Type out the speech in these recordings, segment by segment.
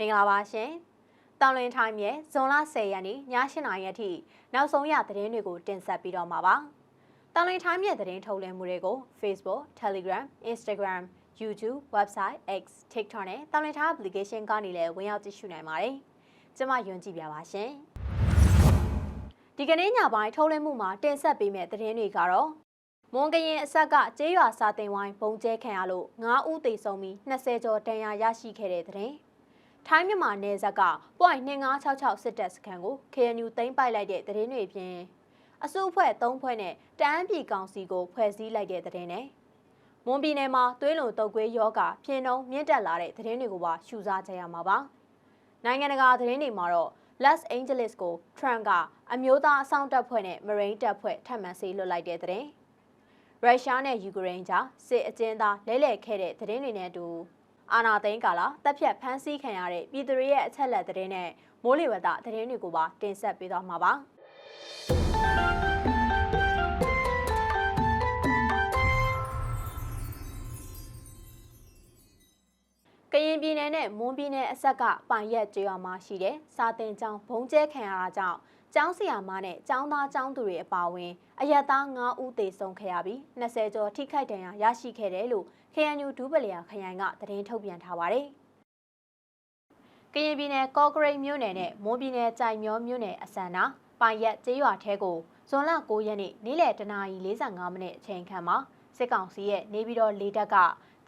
မင်္ဂလာပါရှင်။တောင်လင်းထိုင်းရဲ့ဇွန်လ10ရက်နေ့ည8:00နာရီအထိနောက်ဆုံးရသတင်းတွေကိုတင်ဆက်ပြီးတော့မှာပါ။တောင်လင်းထိုင်းရဲ့သတင်းထုတ်လွှင့်မှုတွေကို Facebook, Telegram, Instagram, YouTube, Website, X, TikTok နဲ့တောင်လင်းထိုင်း application ကနေလည်းဝင်ရောက်ကြည့်ရှုနိုင်ပါတယ်။ကျွန်မယွန်းကြည့်ပြပါရှင်။ဒီကနေ့ညပိုင်းထုတ်လွှင့်မှုမှာတင်ဆက်ပေးမယ့်သတင်းတွေကတော့မွန်ကရင်အဆက်ကကျေးရွာစာတင်ဝိုင်းဘုံကျဲခံရလို့9ဦးသေဆုံးပြီး20ကျော်ဒဏ်ရာရရှိခဲ့တဲ့သတင်း။ ထိုင်းမြန်မာနယ်စပ်က .2566 စစ်တပ်စခန်းကို KNU သိမ်းပိုက်လိုက်တဲ့သတင်းတွေဖြင့်အစုအဖွဲ့၃ဖွဲ့နဲ့တအန်းပြည်ကောင်စီကိုဖွဲ့စည်းလိုက်တဲ့သတင်းနဲ့မွန်ပြည်နယ်မှာသွေးလွန်တုပ်ကွေးယောဂဖြင်းနှုံးမြင့်တက်လာတဲ့သတင်းတွေကိုပါရှုစားကြရမှာပါ။နိုင်ငံတကာသတင်းတွေမှာတော့ Los Angeles ကို Trump ကအမျိုးသားအဆောင်တပ်ဖွဲ့နဲ့ Marine တပ်ဖွဲ့ထပ်မံဆေးလွှတ်လိုက်တဲ့သတင်း။ရုရှားနဲ့ယူကရိန်းကြားစစ်အကျဉ်းသားလဲလှယ်ခဲ့တဲ့သတင်းတွေနဲ့အတူ အာနာသိန်းကာလာတပ်ဖြတ်ဖမ်းဆီးခံရတဲ့ပြည်သူတွေရဲ့အချက်လက်သတင်းနဲ့မိုးလေဝသသတင်းတွေကိုပါတင်ဆက်ပေးသွားမှာပါ။ကရင်ပြည်နယ်နဲ့မွန်ပြည်နယ်အဆက်ကပိုင်ရက်ကျေးရွာမှာရှိတဲ့စာတင်ကျောင်းဘုံကျဲခံရတာကြောင့် ကျောင်းဆရာမနဲ့ကျောင်းသားကျောင်းသူတွေအပါအဝင်အရက်သား9ဦးသေဆုံးခဲ့ရပြီး20ကျော်ထိခိုက်ဒဏ်ရာရရှိခဲ့တယ်လို့ KNU ဒူးပလျာခရိုင်ကသတင်းထုတ်ပြန်ထားပါတယ်။ကရင်ပြည်နယ်ကော့ကရိတ်မြို့နယ်နဲ့မွန်ပြည်နယ်ကြိုင်မျောမြို့နယ်အစံနာပိုင်ရက်ကျေးရွာထဲကိုဇွန်လ9ရက်နေ့နေ့လယ်တနာရီ45မိနစ်အချိန်ခန့်မှာစစ်ကောင်စီရဲ့နေပြည်တော်လေတပ်က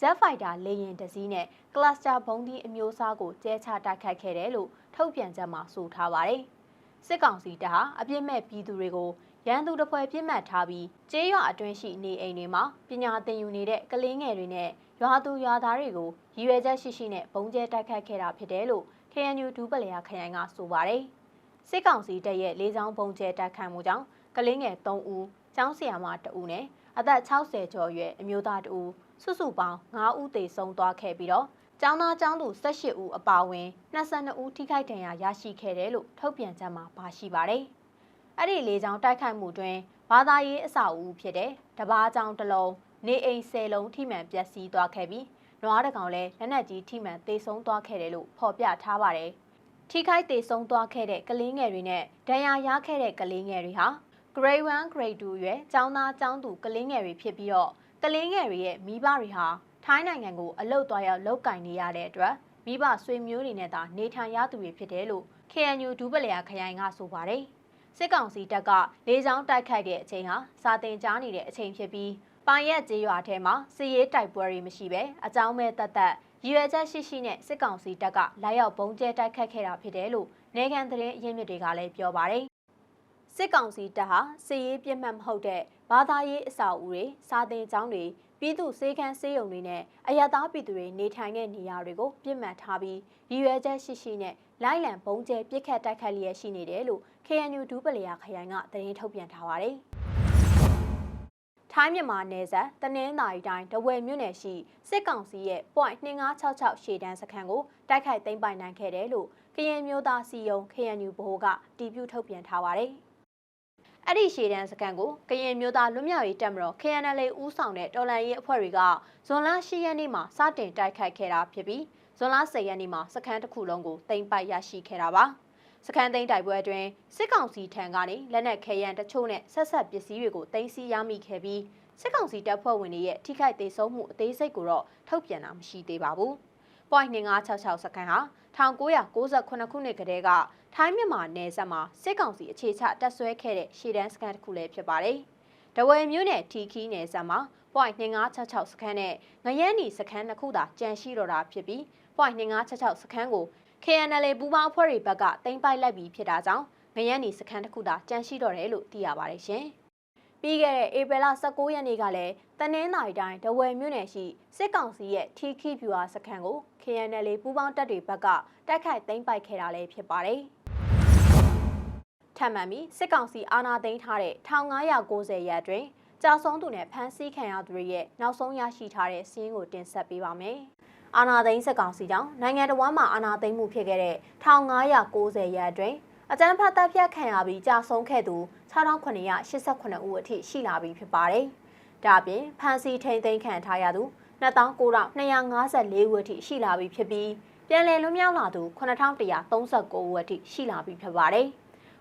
Jet Fighter လေယာဉ်တစ်စီးနဲ့ Cluster ဘုံဒီအမျိုးအစားကိုကျဲချတိုက်ခိုက်ခဲ့တယ်လို့ထုတ်ပြန်ချက်မှာဆိုထားပါတယ်။ စစ်ကောင်စီတပ်ဟာအပြစ်မဲ့ပြည်သူတွေကိုရန်သူတစ်ဖွဲ့ပြစ်မှတ်ထားပြီးကျေးရွာအတွင်းရှိနေအိမ်တွေမှာပညာသင်ယူနေတဲ့ကလေးငယ်တွေနဲ့ရွာသူရွာသားတွေကိုရည်ရွယ်ချက်ရှိရှိနဲ့ဘုံကျဲတိုက်ခိုက်ခဲ့တာဖြစ်တယ်လို့ KNU ဒူးပလျာခရိုင်ကဆိုပါတယ်။စစ်ကောင်စီတပ်ရဲ့လေးချောင်းဘုံကျဲတိုက်ခိုက်မှုကြောင့်ကလေးငယ်3ဦး၊ကျောင်းဆရာမ2ဦးနဲ့အသက်60ကျော်အရွယ်အမျိုးသား2ဦးစုစုပေါင်း9ဦးသေဆုံးသွားခဲ့ပြီးတော့ ကျောင်းသားကျောင်းသူ18ဦးအပါအဝင်22ဦးထိခိုက်ဒဏ်ရာရရှိခဲ့တယ်လို့ထုတ်ပြန်ချက်မှာပါရှိပါတယ်။အဲ့ဒီလေးချောင်းတိုက်ခိုက်မှုတွင်ဘာသာရေးအဆောက်အဦဖြစ်တဲ့တဘာကျောင်းတစ်လုံးနေအိမ်10လုံးထိမှန်ပျက်စီးသွားခဲ့ပြီးနွားတကောင်လည်းလက်နက်ကြီးထိမှန်သေဆုံးသွားခဲ့တယ်လို့ဖော်ပြထားပါတယ်။ထိခိုက်သေဆုံးသွားခဲ့တဲ့ကလေးငယ်တွေနဲ့ဒဏ်ရာရခဲ့တဲ့ကလေးငယ်တွေဟာ Grade 1 Grade 2ရွယ်ကျောင်းသားကျောင်းသူကလေးငယ်တွေဖြစ်ပြီးတော့ကလေးငယ်တွေရဲ့မိဘတွေဟာ ထိုင်းနိုင်ငံကိုအလုတ်သွားရောက်လောက်ကင်နေရတဲ့အတွက်မိဘဆွေမျိုးတွေနဲ့သာနေထိုင်ရသူတွေဖြစ်တယ်လို့ KNU ဒူးပလျာခရိုင်ကဆိုပါတယ်။စစ်ကောင်စီတပ်ကလေးချောင်းတိုက်ခိုက်တဲ့အချိန်ဟာစာတင်ကြားနေတဲ့အချိန်ဖြစ်ပြီးပိုင်ရက်ကျေးရွာထဲမှာစစ်ရေးတိုက်ပွဲတွေမရှိဘဲအကြောင်းမဲ့တတ်တတ်ရည်ရွယ်ချက်ရှိရှိနဲ့စစ်ကောင်စီတပ်ကလာရောက်ဘုံကျဲတိုက်ခတ်ခဲ့တာဖြစ်တယ်လို့နေကန်သတင်းအရင်းမြစ်တွေကလည်းပြောပါတယ်။စစ်ကောင်စီတပ်ဟာစစ်ရေးပြစ်မှတ်မဟုတ်တဲ့ဘာသာရေးအဆောက်အဦတွေစာသင်ကျောင်းတွေ ပြည်သူစေခန်းစေးရုံတွေနဲ့အရသာပြည်သူတွေနေထိုင်တဲ့နေရာတွေကိုပြစ်မှတ်ထားပြီးရည်ရွယ်ချက်ရှိရှိနဲ့လိုက်လံဘုံကျဲပြစ်ခတ်တိုက်ခတ်လျက်ရှိနေတယ်လို့ KNU ဒူးပလျာခရိုင်ကသတင်းထုတ်ပြန်ထားပါတယ်။ထိုင်းမြန်မာနယ်စပ်တနင်္သာရီတိုင်းတဝယ်မြို့နယ်ရှိစစ်ကောင်စီရဲ့ .2566 ရှေ့တန်းစခန်းကိုတိုက်ခိုက်သိမ်းပိုက်နိုင်ခဲ့တယ်လို့ကရင်မျိုးသားစီယုံ KNU ဗဟိုကတီးပြထုတ်ပြန်ထားပါတယ်။ အဲ့ဒီရှေ့တန်းစခန်းကိုကရင်မျိုးသားလွတ်မြောက်ရေးတပ်မတော် KNL ဦးဆောင်တဲ့တော်လှန်ရေးအဖွဲ့တွေကဇွန်လ10ရက်နေ့မှာစတင်တိုက်ခိုက်ခဲ့တာဖြစ်ပြီးဇွန်လ10ရက်နေ့မှာစခန်းတစ်ခုလုံးကိုသိမ်းပိုက်ရရှိခဲ့တာပါ။စခန်းသိမ်းတိုက်ပွဲအတွင်းစစ်ကောင်စီထံကနေလက်နက်ခဲယမ်းတချို့နဲ့ဆက်ဆက်ပစ္စည်းတွေကိုသိမ်းဆည်းရမိခဲ့ပြီးစစ်ကောင်စီတပ်ဖွဲ့ဝင်တွေရဲ့ထိခိုက်ဒေဆုံးမှုအသေးစိတ်ကိုတော့ထုတ်ပြန်တာမရှိသေးပါဘူး။ point 2566စခန်းဟာ1998ခုနှစ်ကတည်းက ထိုင်းမြန်မာနယ်စပ်မှာစစ်ကောင်စီအခြေချတပ်ဆွဲခဲ့တဲ့ရှေ့တန်းစခန်းတစ်ခုလည်းဖြစ်ပါတယ်။ဒဝယ်မြို့နယ်ထီခီနယ်စပ်မှာ point 2566စခန်းနဲ့ငရမ်းနီစခန်းနှစ်ခုသာကြန့်ရှိတော့တာဖြစ်ပြီး point 2566စခန်းကို KNL ပူးပေါင်းအဖွဲ့တွေဘက်ကတင်ပိုက်လိုက်ပြီးဖြစ်တာကြောင့်ငရမ်းနီစခန်းတစ်ခုသာကြန့်ရှိတော့တယ်လို့သိရပါတယ်ရှင်။ပြီးခဲ့တဲ့ဧပြီလ19ရက်နေ့ကလည်းတနင်္သာရီတိုင်းဒဝယ်မြို့နယ်ရှိစစ်ကောင်စီရဲ့ထီခီဗျူဟာစခန်းကို KNL ပူးပေါင်းတပ်တွေဘက်ကတိုက်ခိုက်သိမ်းပိုက်ခဲ့တာလည်းဖြစ်ပါတယ်။ ထပ်မံပြီးစစ်ကောင်စီအာဏာသိမ်းထားတဲ့1990ရက်အတွင်းကြာဆုံးသူနဲ့ဖမ်းဆီးခံရသူတွေရဲ့နောက်ဆုံးရရှိထားတဲ့စီးရင်ကိုတင်ဆက်ပေးပါမယ်။အာဏာသိမ်းစစ်ကောင်စီကြောင့်နိုင်ငံတော်မှာအာဏာသိမ်းမှုဖြစ်ခဲ့တဲ့1990ရက်အတွင်းအကြမ်းဖက်တပ်ဖြတ်ခံရပြီးကြာဆုံးခဲ့သူ6988ဦးအထိရှိလာပြီဖြစ်ပါတယ်။ဒါ့အပြင်ဖမ်းဆီးထိန်သိမ်းခံထားရသူ2954ဦးအထိရှိလာပြီဖြစ်ပြီးရပြန်လည်လွတ်မြောက်လာသူ9139ဦးအထိရှိလာပြီဖြစ်ပါတယ်။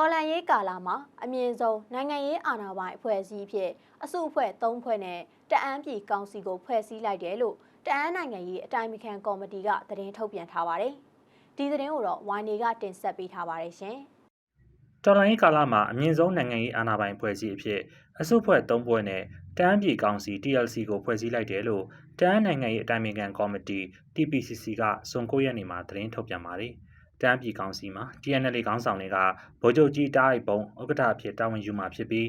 တော်လန်ရေးကာလမှာအမြင့်ဆုံးနိုင်ငံရေးအာဏာပိုင်အဖွဲ့အစည်းအဖြစ်အစုအဖွဲ့၃ဖွဲ့နဲ့တအန်းပြည်ကောင်စီကိုဖွဲ့စည်းလိုက်တယ်လို့တအန်းနိုင်ငံရေးအတိုင်းအခံကော်မတီကသတင်းထုတ်ပြန်ထားပါတယ်။ဒီသတင်းကိုတော့ဝိုင်းနေကတင်ဆက်ပေးထားပါတယ်ရှင်။တော်လိုင်းရေးကာလမှာအမြင့်ဆုံးနိုင်ငံရေးအာဏာပိုင်ဖွဲ့စည်းအဖြစ်အစုဖွဲ့၃ဖွဲ့နဲ့တန်းပြည်ကောင်စီ TLC ကိုဖွဲ့စည်းလိုက်တယ်လို့တန်းနိုင်ငံရေးအတိုင်းအမြံကော်မတီ TPCC ကစွန်9ရက်နေ့မှာသတင်းထုတ်ပြန်ပါတယ်။ တန်းပြည်ကောင်စီမှာ TNL ခေါင်းဆောင်တွေကဗိုလ်ချုပ်ကြီးတားအိုက်ပုံဥက္ကဋ္ဌအဖြစ်တာဝန်ယူမှာဖြစ်ပြီး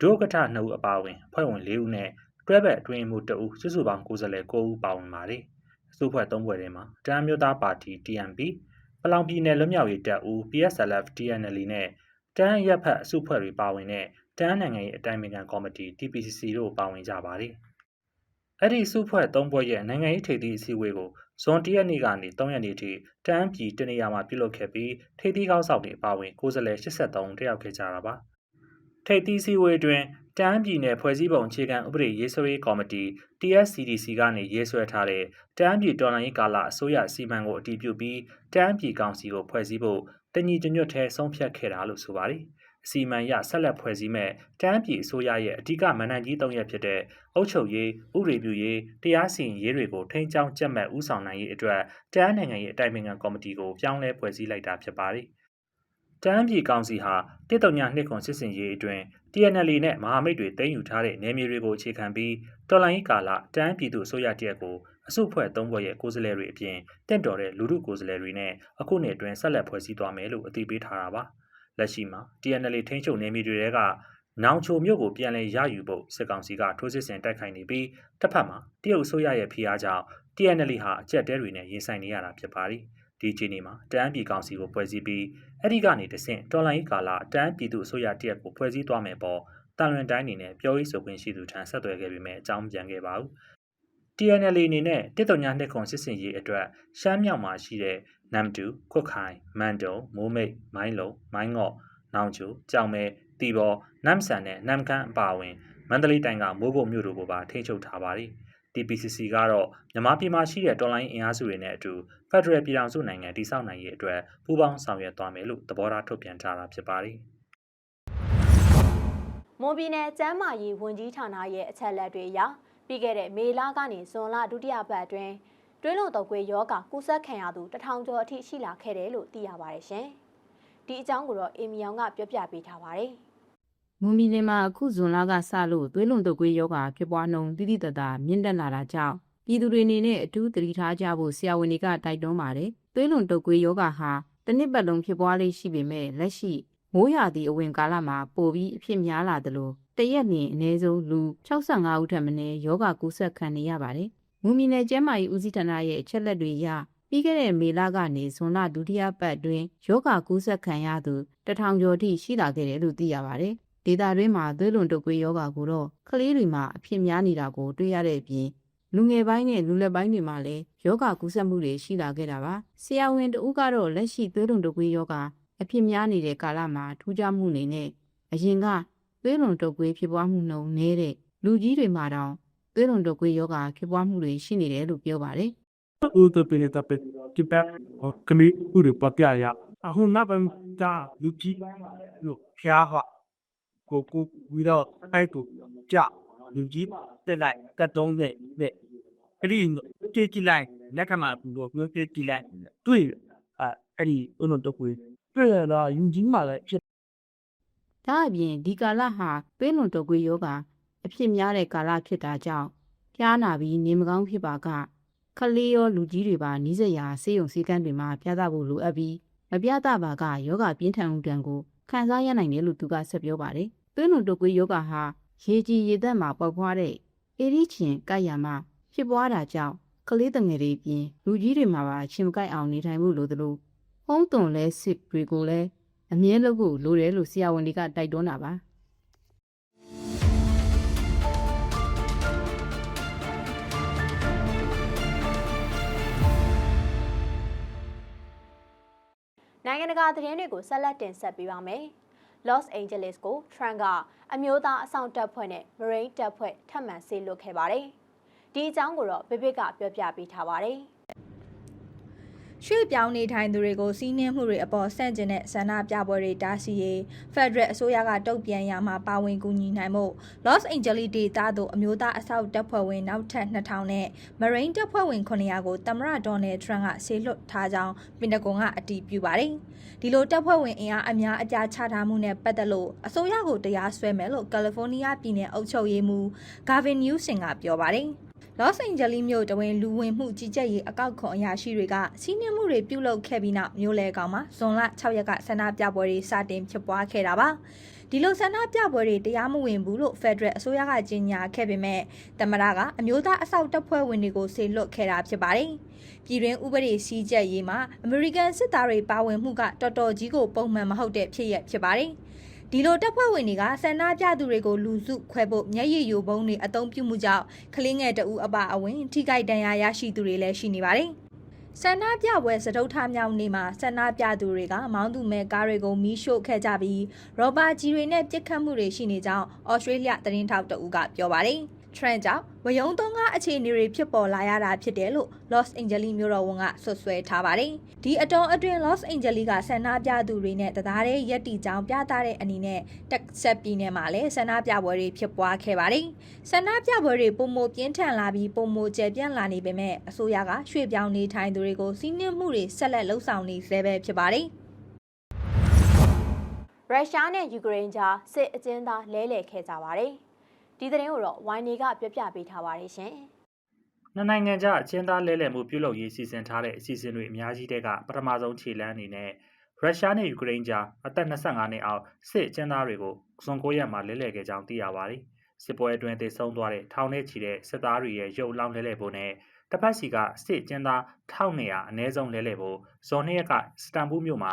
ဒုဥက္ကဋ္ဌ2ဦးအပါအဝင်ဖွဲ့ဝင်4ဦးနဲ့တွဲဘက်အတွင်းမှု2ဦးစုစုပေါင်း90 9ဦးပါဝင်ပါတယ်။အစုဖွဲ့၃ဖွဲ့ထဲမှာတန်းမျိုးသားပါတီ TNP ပလောင်ပြည်နယ်လွတ်မြောက်ရေးတပ်ဦး PSLF TNL နဲ့တန်းရက်ဖက်အစုဖွဲ့တွေပါဝင်တဲ့တန်းနိုင်ငံရေးအတိုင်းအမြံကော်မတီ TPCC တို့ပါဝင်ကြပါတယ်။အဲ့ဒီစုဖွဲ့၃ဖွဲ့ရဲ့နိုင်ငံရေးထိပ်သီးအစည်းအဝေးကို ဇွန်၁ရက်နေ့ကနေ၃ရက်နေ့ထိတန်းပြည်တနေရာမှာပြုလုပ်ခဲ့ပြီးထိပ်သီးကောင်းဆောင်တွေအပါအဝင်ကိုယ်စားလှယ်83တက်ရောက်ခဲ့ကြတာပါ။ထိပ်သီးစည်းဝေးတွင်တန်းပြည်နယ်ဖွဲ့စည်းပုံအခြေခံဥပဒေရေးဆွဲရေးကော်မတီ TSCDC ကနေရေးဆွဲထားတဲ့တန်းပြည်တော်လှန်ရေးကာလအစိုးရစီမံကိုအတည်ပြုပြီးတန်းပြည်ကောင်စီကိုဖွဲ့စည်းဖို့တညီတညွတ်ထဲဆုံးဖြတ်ခဲ့တာလို့ဆိုပါတယ်။ အစီအမံရဆက်လက်ဖွဲ့စည်းမဲ့တန်းပြည်အစိုးရရဲ့အဓိကမန်နန်ကြီး၃ရက်ဖြစ်တဲ့အုပ်ချုပ်ရေးဥပဒေပြုရေးတရားစီရင်ရေးတွေကိုထိန်းချောင်းကြက်မှတ်ဥဆောင်နိုင်ရေးအတွက်တန်းနိုင်ငံရေးအတိုင်ပင်ခံကော်မတီကိုပြောင်းလဲဖွဲ့စည်းလိုက်တာဖြစ်ပါတယ်။တန်းပြည်ကောင်စီဟာတစ်တုံညာနှစ်ခွန်စစ်စင်ရေးအတွင်း TNL နဲ့မဟာမိတ်တွေတင်ယူထားတဲ့နယ်မြေတွေကိုအခြေခံပြီးတော်လိုင်းကာလတန်းပြည်သူအစိုးရတရက်ကိုအစုဖွဲ့သုံးဖွဲ့ရဲ့ကိုယ်စားလှယ်တွေအပြင်တင့်တော်တဲ့လူထုကိုယ်စားလှယ်တွေနဲ့အခုနှစ်အတွင်းဆက်လက်ဖွဲ့စည်းသွားမယ်လို့အသိပေးထားတာပါ လက်ရှိမှာ TNL ထိန်းချုပ်နယ်မြေတွေကနောင်ချိုမြို့ကိုပြန်လည်ရယူဖို့စစ်ကောင်စီကထိုးစစ်ဆင်တိုက်ခိုက်နေပြီးတစ်ဖက်မှာတရုတ်အစိုးရရဲ့ဖိအားကြောင့် TNL ဟာအကြက်တဲတွေနဲ့ရင်ဆိုင်နေရတာဖြစ်ပါတယ်ဒီအချိန်မှာတန်းပြည်ကောင်စီကိုဖွဲ့စည်းပြီးအဲ့ဒီကနေတဆင့်တော်လိုင်းကာလတန်းပြည်သူအစိုးရတရက်ကိုဖွဲ့စည်းသွားမယ်ပေါ့တန်လွင်တိုင်းအနေနဲ့ပြောရေးဆိုခွင့်ရှိသူထံဆက်သွယ်ခဲ့ပေမဲ့အကြောင်းပြန်ခဲ့ပါဘူး TNL အနေနဲ့တစ်တုံညာနှစ်ခွန်စစ်စင်ရေးအတွက်ရှမ်းမြောက်မှာရှိတဲ့ နမ်တူခွတ်ခိုင်မန်တုံမိုးမိတ်မိုင်းလုံမိုင်းငေါ့နောင်ချိုကြောင်မဲတီဘောနမ်ဆန်နဲ့နမ်ခမ်းအပါအဝင်မန္တလေးတိုင်းကမိုးကုတ်မြို့တို့ကိုပါထိန်းချုပ်ထားပါတယ် TPCC ကတော့မြန်မာပြည်မှာရှိတဲ့တော်လိုင်းအင်အားစုတွေနဲ့အတူဖက်ဒရယ်ပြည်ထောင်စုနိုင်ငံတည်ဆောက်နိုင်ရေးအတွက်ပူးပေါင်းဆောင်ရွက်သွားမယ်လို့သဘောထားထုတ်ပြန်ထားတာဖြစ်ပါတယ်။မွန်ပြည်နယ်ကျန်းမာရေးဝန်ကြီးဌာနရဲ့အချက်အလက်တွေအရပြီးခဲ့တဲ့မေလကနေဇွန်လဒုတိယပတ်အတွင်း တွင်းလုံးတုပ်ကွေးယောဂကုသခံရသူတထောင်ကျော်အထိရှိလာခဲ့တယ်လို့သိရပါတယ်ရှင်။ဒီအကြောင်းကိုတော့အေမီယောင်ကပြောပြပေးထားပါတယ်။မွန်ပြည်နယ်မှာအခုဇွန်လကစလို့သွေးလွန်တုပ်ကွေးယောဂဖြစ်ပွားနှုန်းတိတိတတ်တာမြင့်တက်လာတာကြောင့်ပြည်သူတွေအနေနဲ့အထူးသတိထားကြဖို့ဆရာဝန်တွေကတိုက်တွန်းပါတယ်။သွေးလွန်တုပ်ကွေးယောဂဟာတစ်နှစ်ပတ်လုံးဖြစ်ပွားလေးရှိပေမဲ့လက်ရှိမိုးရာသီအဝင်ကာလမှာပိုပြီးအဖြစ်များလာသလိုတရက်လျင်အနည်းဆုံးလူ65ဦးထက်မနည်းယောဂကူးစက်ခံနေရပါတယ်။ မွန်ပြည်နယ်ကျန်းမာရေးဦးစီးဌာနရဲ့အချက်လက်တွေအရပြီးခဲ့တဲ့မေလကနေဇွန်လဒုတိယပတ်အတွင်းယောဂကူးစက်ခံရသူတထောင်ကျော်ထိရှိလာခဲ့တယ်လို့သိရပါတယ်။ဒေတာတွင်းမှာသွေးလွန်တုပ်ကွေးယောဂကိုတော့ကလေးတွေမှာအဖြစ်များနေတာကိုတွေ့ရတဲ့အပြင်လူငယ်ပိုင်းနဲ့လူလက်ပိုင်းတွေမှာလည်းယောဂကူးစက်မှုတွေရှိလာခဲ့တာပါ။ဆရာဝန်တဦးကတော့လက်ရှိသွေးလွန်တုပ်ကွေးယောဂအဖြစ်များနေတဲ့ကာလမှာထူးခြားမှုအနေနဲ့အရင်ကသွေးလွန်တုပ်ကွေးဖြစ်ပွားမှုနှုန်းနည်းတဲ့လူကြီးတွေမှာတောင် သွေးလွန်တုပ်ကွေးယောဂဖြစ်ပွားမှုတွေရှိနေတယ်လို့ပြောပါတယ်။ဦးတပင်းတပင်းဒီဘက်ကလေးဦးရပတ်ပြရအခုနောက်ပိုင်းဒါလူကြီးလို့ဖျားဟာကိုကိုဝီတော့အဲ့ကိုကြလူကြီးတက်လိုက်ကတ်တုံးတဲ့တဲ့အဲ့ဒီကြည့်ကြည့်လိုက်လက်ကမှဘူးလို့ပြောကြည့်ကြည့်လိုက်တွေ့အဲ့အဲ့ဒီဦးလုံးတော့ကိုတွေ့ရတော့ယူကြီးမှလည်းဖြစ်ဒါအပြင်ဒီကာလဟာသွေးလွန်တုပ်ကွေးယောဂ အဖြစ်များတဲ့ကာလဖြစ်တာကြောင့်ဖျားနာပြီးနေမကောင်းဖြစ်ပါကခလေးရောလူကြီးတွေပါနီးစပ်ရာဆေးရုံစည်းကမ်းတွေမှာပြသဖို့လိုအပ်ပြီးမပြသပါကယောဂပြင်းထန်မှုတံကိုခံစားရနိုင်တယ်လို့သူကဆက်ပြောပါတယ်။သွေးလွန်တုပ်ကွေးယောဂဟာရေကြီးရေသက်မှာပေါက်ဖွားတဲ့အေရီချင်ကိုက်ရမှာဖြစ်ပွားတာကြောင့်ကလေးတငယ်တွေပြင်လူကြီးတွေမှာပါအချင်းမကိုက်အောင်နေထိုင်မှုလိုသလိုဟုံးသွန်လဲစစ်တွေကိုလည်းအမြဲလုပ်ဖို့လိုတယ်လို့ဆရာဝန်တွေကတိုက်တွန်းတာပါ နိုင်ငံတကာသတင်းတွေကိုဆက်လက်တင်ဆက်ပေးပါမယ်။ Los Angeles ကို Trump ကအမျိုးသားအဆောင်တပ်ဖွဲ့နဲ့ Marine တပ်ဖွဲ့ထပ်မံဆေးလွှတ်ခဲ့ပါတယ်။ဒီအကြောင်းကိုတော့ဗစ်ဗစ်ကပြောပြပေးထားပါတယ်။ ရွှေ့ပြောင်းနေထိုင်သူတွေကိုစီးနှင်းမှုတွေအပေါ်ဆန့်ကျင်တဲ့ဆန္ဒပြပွဲတွေတားဆီးရေး Federal အစိုးရကတုံ့ပြန်ရမှာပါဝင်ကူညီနိုင်မှု Los Angeles ဒေသသို့အမျိုးသားအဆောက်တပ်ဖွဲ့ဝင်နောက်ထပ်2000နဲ့ Marine တပ်ဖွဲ့ဝင်900ကိုသမ္မတဒေါ်နယ်ထရန့်ကဆေးလွှတ်ထားကြောင်းပင်တဂွန်ကအတည်ပြုပါတယ်။ဒီလိုတပ်ဖွဲ့ဝင်အင်အားအများအပြားချထားမှုနဲ့ပတ်သက်လို့အစိုးရကိုတရားစွဲမယ်လို့ကယ်လီဖိုးနီးယားပြည်နယ်အုပ်ချုပ်ရေးမှူး Gavin Newsom ကပြောပါတယ်။ Los Angeles မြို့တဝင်းလူဝင်မှုကြီးကြပ်ရေးအကောက်ခွန်အရာရှိတွေကစီးနှင်းမှုတွေပြုလုပ်ခဲ့ပြီးနောက်မြို့လေကောင်မှာဇွန်လ6ရက်ကဆန္ဒပြပွဲတွေစတင်ဖြစ်ပွားခဲ့တာပါဒီလိုဆန္ဒပြပွဲတွေတရားမဝင်ဘူးလို့ Federal အစိုးရကကြေညာခဲ့ပေမဲ့တမရကအမျိုးသားအဆောက်တပ်ဖွဲ့ဝင်တွေကိုဆေလွတ်ခဲ့တာဖြစ်ပါတယ်ပြည်တွင်းဥပဒေစည်းကြပ်ရေးမှာအမေရိကန်စစ်သားတွေပါဝင်မှုကတော်တော်ကြီးကိုပုံမှန်မဟုတ်တဲ့ဖြစ်ရဖြစ်ပါတယ် ဒီလိုတပ်ဖွဲ့ဝင်တွေကဆန္ဒပြသူတွေကိုလူစုခွဲဖို့မျက်ရည်ယိုပုံးတွေအုံပြုမှုကြောင့်ကလေးငယ်တအူအပအဝင် ထိခိုက်ဒဏ်ရာရရှိသူတွေလည်းရှိနေပါတယ်။ဆန္ဒပြပွဲစတုထမြောက်နေ့မှာဆန္ဒပြသူတွေကမောင်းသူမဲ့ကားတွေကိုမီးရှို့ခဲ့ကြပြီးရောဘာကြီးတွေနဲ့ပြစ်ခတ်မှုတွေရှိနေကြောင်းဩစတြေးလျသတင်းထောက်တအူကပြောပါတယ်။ trend ကြောင့်ဝယုံသုံးကားအခြေအနေတွေဖြစ်ပေါ်လာရတာဖြစ်တယ်လို့ Los Angeles မြို့တော်ဝန်ကဆွဆွဲထားပါတယ်။ဒီအတော်အတွင်း Los Angeles ကဆန္ဒပြသူတွေနဲ့တသားတည်းရက်တီကြောင်ပြသတဲ့အနေနဲ့တက်ဆက်ပြည်နယ်မှာလည်းဆန္ဒပြပွဲတွေဖြစ်ပွားခဲ့ပါတယ်။ဆန္ဒပြပွဲတွေပုံမပြင်းထန်လာပြီးပုံမကျယ်ပြန့်လာနေပေမဲ့အစိုးရကရွှေ့ပြောင်းနေထိုင်သူတွေကိုစီးနှင်းမှုတွေဆက်လက်လှုပ်ဆောင်နေဆဲပဲဖြစ်ပါတယ်။ရုရှားနဲ့ယူကရိန်းကြားစစ်အကျဉ်းသားလဲလှယ်ခဲ့ကြပါတယ်။ ဒီသတင်းကိုတော့ဝိုင်းနေကပြပြပေးထားပါတယ်ရှင်။နှစ်နိုင်ငံကြားအချင်းသားလဲလှယ်မှုပြုလုပ်ရေးစီစဉ်ထားတဲ့အစီအစဉ်တွေအများကြီးတဲ့ကပထမဆုံးခြေလှမ်းအနေနဲ့ရုရှားနဲ့ယူကရိန်းကြားအသက်25နှစ်အောက်စစ်အကျဉ်းသားတွေကိုဇွန်9ရက်မှာလဲလှယ်ခဲ့ကြောင်းသိရပါတယ်။စစ်ပွဲအတွင်းတည်ဆုံသွားတဲ့ထောင်ထဲချီတဲ့စစ်သားတွေရဲ့ရုပ်လောင်းလဲလှယ်ဖို့နဲ့တပတ်စီကစစ်ကျင်းသား1200အနည်းဆုံးလဲလှယ်ဖို့ဇွန်2ရက်ကစတန်ဘူမြို့မှာ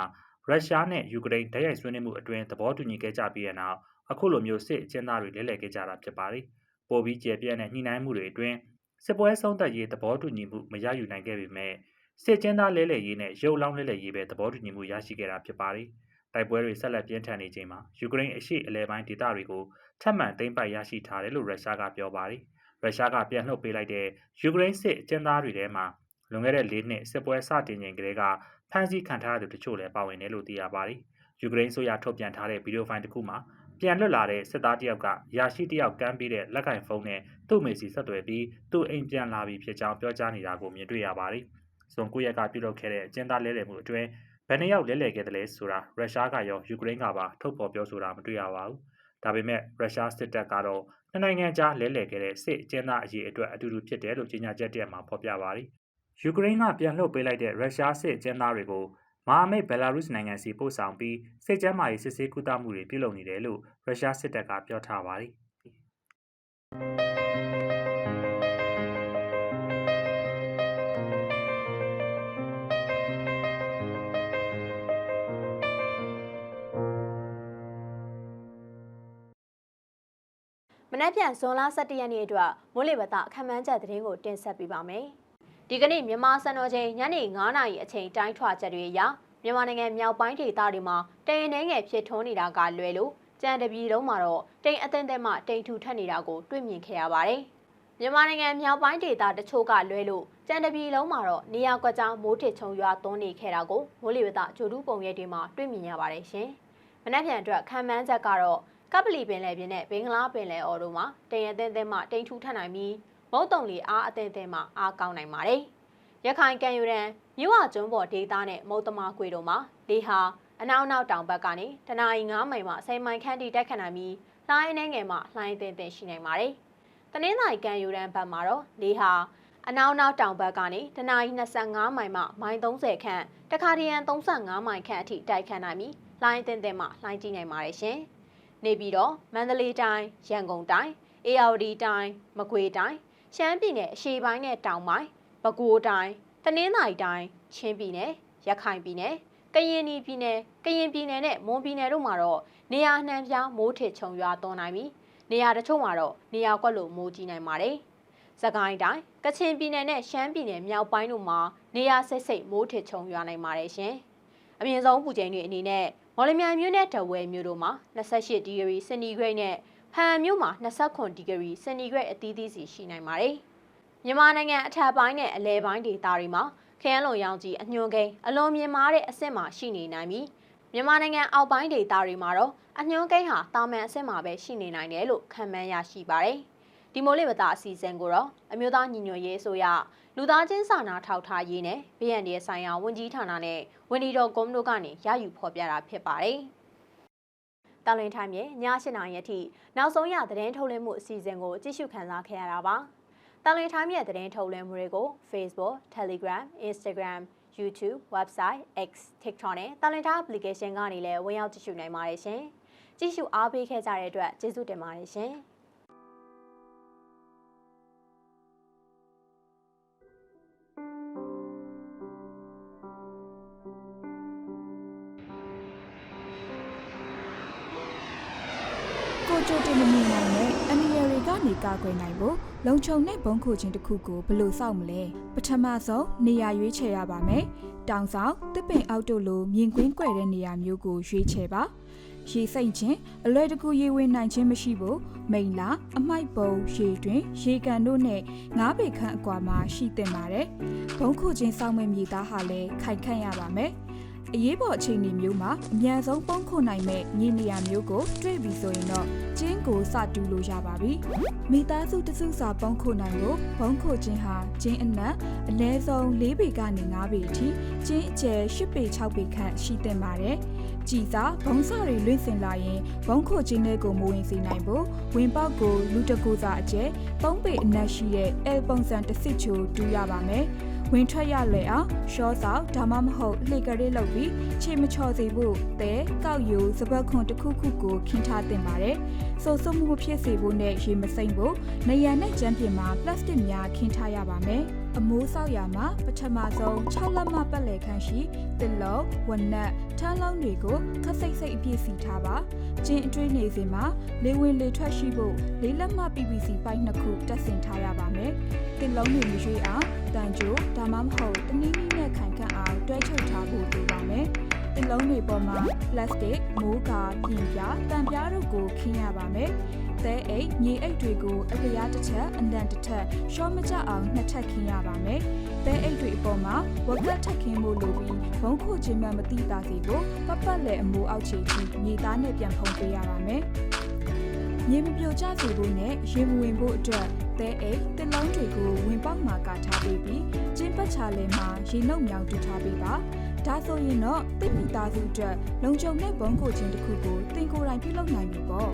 ရုရှားနဲ့ယူကရိန်းဓာတ်ရိုက်ဆွေးနွေးမှုအတွင်းသဘောတူညီခဲ့ကြပြီးတဲ့နောက် အခုလိုမျိုးစစ်အကျဉ်းသားတွေလဲလှယ်ခဲ့ကြတာဖြစ်ပါတယ်။ပိုပြီးကျေပြန့်တဲ့ညှိနှိုင်းမှုတွေအတွင်းစစ်ပွဲဆုံးသက်ရေးသဘောတူညီမှုမရယူနိုင်ခဲ့ပေမဲ့စစ်ကျင်းသားလဲလှယ်ရေးနဲ့ရုပ်လောင်းလဲလှယ်ရေးပဲသဘောတူညီမှုရရှိခဲ့တာဖြစ်ပါတယ်။တိုက်ပွဲတွေဆက်လက်ပြင်းထန်နေချိန်မှာယူကရိန်းအရှိအလဲပိုင်းဒေသတွေကိုထပ်မံသိမ်းပိုက်ရရှိထားတယ်လို့ရုရှားကပြောပါတယ်။ရုရှားကပြန်လှုပ်ပေးလိုက်တဲ့ယူကရိန်းစစ်အကျဉ်းသားတွေထဲမှာလွန်ခဲ့တဲ့၄နှစ်စစ်ပွဲစတင်ချိန်ကလေးကဖမ်းဆီးခံထားရသူတချို့လည်းပါဝင်တယ်လို့သိရပါတယ်။ယူကရိန်းဆိုရထုတ်ပြန်ထားတဲ့ဗီဒီယိုဖိုင်တစ်ခုမှာ ပြန်လွတ်လာတဲ့စစ်သားတယောက်ကရာရှိတယောက်ကမ်းပေးတဲ့လက်ကင်ဖုန်းနဲ့သူ့မေစီဆက်သွယ်ပြီးသူ့အိမ်ပြန်လာပြီဖြစ်ကြောင်းပြောကြားနေတာကိုမြင်တွေ့ရပါတယ်။ဇွန်9ရက်ကပြုလုပ်ခဲ့တဲ့အကျဉ်းသားလဲလှယ်မှုအတွင်းဘယ်နှယောက်လဲလှယ်ခဲ့တယ်လဲဆိုတာရုရှားကရောယူကရိန်းကပါထုတ်ဖော်ပြောဆိုတာမတွေ့ရပါဘူး။ဒါပေမဲ့ရုရှားစစ်တပ်ကတော့နှစ်နိုင်ငံကြားလဲလှယ်ခဲ့တဲ့စစ်အကျဉ်းသားအရေးအတွက်အတူတူဖြစ်တယ်လို့ကြေညာချက်တည်းမှာဖော်ပြပါတယ်။ယူကရိန်းကပြန်လှုပ်ပေးလိုက်တဲ့ရုရှားစစ်အကျဉ်းသားတွေကို မဟာမိတ်ဘယ်လာရုစ်နိုင်ငံစီပို့ဆောင်ပြီးစစ်ကျမ်းမာရေးစစ်ဆေးကုသမှုတွေပြုလုပ်နေတယ်လို့ရုရှားစစ်တပ်ကပြောထားပါတယ်။မနက်ဖြန်ဇွန်လ17ရက်နေ့အတွက်မိုးလေဝသအခမ်းအနားချက်သတင်းကိုတင်ဆက်ပေးပါမယ်။ ဒီကနေ့မြန်မာစံတော်ချိန်ညနေ9:00နာရီအချိန်တိုင်းထွာချက်တွေအရမြန်မာနိုင်ငံမြောက်ပိုင်းဒေသတွေမှာတိမ်အနေငယ်ဖြစ်ထွန်းနေတာကလွယ်လို့ကြံတပြည်လုံးမှာတော့တိမ်အသင်းသင်းမှတိမ်ထူထပ်နေတာကိုတွေ့မြင်ခဲ့ရပါတယ်။မြန်မာနိုင်ငံမြောက်ပိုင်းဒေသတချို့ကလွဲလို့ကြံတပြည်လုံးမှာတော့နေရာကွက်ကြားမိုးထစ်ချုံရွာသွန်းနေခဲ့တာကိုမိုးလေဝသကြိုတူးပုံရိပ်တွေမှာတွေ့မြင်ရပါတယ်ရှင်။မနက်ဖြန်အတွက်ခံမှန်းချက်ကတော့ကပလီပင်လယ်ပြင်နဲ့ဘင်္ဂလားပင်လယ်အော်တို့မှာတိမ်အသင်းသင်းမှတိမ်ထူထပ်နိုင်ပြီး မုတ်တုံလီအားအသင်းသင်းမှအားကောင်းနိုင်ပါတယ်။ရခိုင်ကံယူရန်မြို့ဝကျွန်းပေါ်ဒေသနဲ့မုတ်တမကွေတို့မှာလေဟာအနောက်နောက်တောင်ဘက်ကနေတနအီ9မိုင်မှ10မိုင်ခန့်ထိတိုက်ခတ်နိုင်ပြီးလှိုင်းနှင်းငယ်မှလှိုင်းအသင်းသင်းရှိနိုင်ပါတယ်။တနင်္သာရီကံယူရန်ဘက်မှာတော့လေဟာအနောက်နောက်တောင်ဘက်ကနေတနအီ25မိုင်မှမိုင်30ခန့်တခါတရံ35မိုင်ခန့်အထိတိုက်ခတ်နိုင်ပြီးလှိုင်းအသင်းသင်းမှလှိုင်းကြီးနိုင်ပါတယ်ရှင်။နေပြီးတော့မန္တလေးတိုင်းရန်ကုန်တိုင်းအေရဝတီတိုင်းမကွေတိုင်း ရှမ်းပြည်နယ်အရှေ့ပိုင်းနဲ့တောင်ပိုင်းပဲခူးတိုင်းတနင်္သာရီတိုင်းချင်းပြည်နယ်ရခိုင်ပြည်နယ်ကရင်ပြည်နယ်ကရင်ပြည်နယ်နဲ့မွန်ပြည်နယ်တို့မှာတော့နေရာနှံပြားမိုးထစ်ချုံရွာသွန်းနိုင်ပြီးနေရာတချို့မှာတော့နေရာကွက်လို့မိုးကြီးနိုင်ပါတယ်။စကိုင်းတိုင်းကချင်ပြည်နယ်နဲ့ရှမ်းပြည်နယ်မြောက်ပိုင်းတို့မှာနေရာစိတ်စိတ်မိုးထစ်ချုံရွာနိုင်ပါတယ်ရှင်။အမြင့်ဆုံးပူချိန်တွေအနေနဲ့မော်လမြိုင်မြို့နဲ့တဝဲမြို့တို့မှာ28ဒီဂရီစင်တီဂရိတ်နဲ့ ဖန်မြို့မှာ29ဒီဂရီစင်တီဂရိတ်အသီးသီးစီရှိနိုင်ပါတယ်။မြန်မာနိုင်ငံအထက်ပိုင်းနဲ့အလယ်ပိုင်းဒေသတွေမှာခရမ်းလွန်ရောင်ကြီးအညွန်ကိန်းအလွန်မြင့်မားတဲ့အဆင့်မှာရှိနေနိုင်ပြီးမြန်မာနိုင်ငံအောက်ပိုင်းဒေသတွေမှာတော့အညွန်ကိန်းဟာတာမန်အဆင့်မှာပဲရှိနေနိုင်တယ်လို့ခန့်မှန်းရရှိပါတယ်။ဒီမိုးလေဝသအစီအစဉ်ကိုတော့အမျိုးသားညီညွတ်ရေးအစိုးရလူသားချင်းစာနာထောက်ထားရေးနဲ့ BND ဆိုင်ရာဝန်ကြီးဌာနနဲ့ဝန်ဒီတော်ကုန်းတို့ကနေရယူဖော်ပြတာဖြစ်ပါတယ်။ တာလွင်ထိုင်းမြေည8နာရီအထိနောက်ဆုံးရသတင်းထုတ်လွှင့်မှုအစီအစဉ်ကိုကြည့်ရှုခန်းစားခဲ့ရတာပါ။တာလွင်ထိုင်းမြေသတင်းထုတ်လွှင့်မှုတွေကို Facebook, Telegram, Instagram, YouTube, Website, X, TikTok နဲ့တာလွင်ထိုင်း application ကနေလည်းဝင်ရောက်ကြည့်ရှုနိုင်ပါတယ်ရှင်။ကြည့်ရှုအားပေးခဲ့ကြတဲ့အတွက်ကျေးဇူးတင်ပါတယ်ရှင်။။ ကိုကြိုတင်မမြင်နိုင်တဲ့အန်ရီတွေကနေကာကွယ်နိုင်ဖို့လုံခြုံတဲ့ဘုံခိုခြင်းတစ်ခုကိုဘယ်လိုစောင့်မလဲ။ပထမဆုံးနေရာရွေးချယ်ရပါမယ်။တောင်ဆောင်တစ်ပင်အောက်တို့လိုမြင်ကွင်းကွယ်တဲ့နေရာမျိုးကိုရွေးချယ်ပါ။ရေစိမ့်ခြင်းအလွယ်တကူရေဝင်နိုင်ခြင်းမရှိဖို့မိန်လာအမိုက်ပုံရေတွင်ရေကန်တို့နဲ့ငါးပေခန့်အကွာမှာရှိတင်ပါတယ်။ဘုံခိုခြင်းစောင့်မဲ့မြေသားဟာလည်းခိုင်ခန့်ရပါမယ်။ အရေးပေါ်အခြေအနေမျိုးမှာအမြန်ဆုံးပုံခုနိုင်မဲ့ညီနေရာမျိုးကိုတွေ့ပြီဆိုရင်တော့ကျင်းကိုစတူးလို့ရပါပြီ။မိသားစုတစုစာပုံခုနိုင်ကိုဘုံခုခြင်းဟာကျင်းအနက်အနည်းဆုံး၄ပေကနေ၅ပေအထိကျင်းအကျယ်၈ပေ၆ပေခန့်ရှိသင့်ပါတယ်။ကြည်စာဘုံစာတွေလွင့်စင်လာရင်ဘုံခုခြင်းတွေကိုမဝင်စေနိုင်ဖို့ဝင်ပေါက်ကိုလူတကူစာအကျယ်၃ပေအနက်ရှိတဲ့အဲပုံစံတစ်စစ်ချိုတူးရပါမယ်။ ဝင်ထွက်ရလွယ်အောင်ရှော့ဆောက်ဒါမှမဟုတ်လှေကလေးလုပ်ပြီးခြေမချော်စေဖို့တဲကောက်ယူစပတ်ခွန်တစ်ခုခုကိုခင်းထားတင်ပါတယ်။ဆိုဆုမှုမဖြစ်စေဖို့နဲ့ရေမစိမ့်ဖို့နေရနဲ့ကြမ်းပြင်မှာပလတ်စတစ်များခင်းထားရပါမယ်။အမိုးဆောက်ရမှာပထမဆုံး6လက်မပတ်လည်ခန့်ရှိတစ်လုံးဝနက်ထန်းလုံးတွေကိုခက်စိတ်စိတ်အပြည့်စီထားပါ။ကျင်းအတွင်းနေစဉ်မှာလေဝင်လေထွက်ရှိဖို့လေးလက်မ PVC ပိုက်နှစ်ခုတက်ဆင်ထားရပါမယ်။တစ်လုံးတွေမရွေးအောင် တန်ကြိုဒါမှမဟုတ်တနည်းနည်းနဲ့ခိုင်ခန့်အောင်တွဲချုပ်ထားဖို့လိုပါမယ်။တစ်လုံးတွေပေါ်မှာပလတ်စတစ်မိုးကာပြင်ပြတံပြားတို့ကိုခင်းရပါမယ်။သဲအိတ်မြေအိတ်တွေကိုအပြားတစ်ချက်အန်တန်တစ်ထက်ရှော့မကြအောင်နှစ်ထပ်ခင်းရပါမယ်။သဲအိတ်တွေအပေါ်မှာဝက်ကတ်ထက်ခင်းဖို့လိုပြီးဘုံခုချင်းမှမတိတာစီကိုပတ်ပတ်လည်အမိုးအောက်ခြေထိမြေသားနဲ့ပြန်ဖုံးပေးရပါမယ်။မြေမပြိုကျစေဖို့နဲ့ရေမဝင်ဖို့အတွက် သဲအိတ်တစ်လုံးတွေကိုဝင်ပေါက်မှာကာထားပေးပြီးကျင်းပတ်ချလဲမှာရေနှုတ်မြောင်တူထားပေးပါဒါဆိုရင်တော့တိတ်မိသားစုအတွက်လုံခြုံတဲ့ဘုံကိုချင်းတစ်ခုကိုတင်ကိုယ်တိုင်ပြုလုပ်နိုင်ပြီပေါ့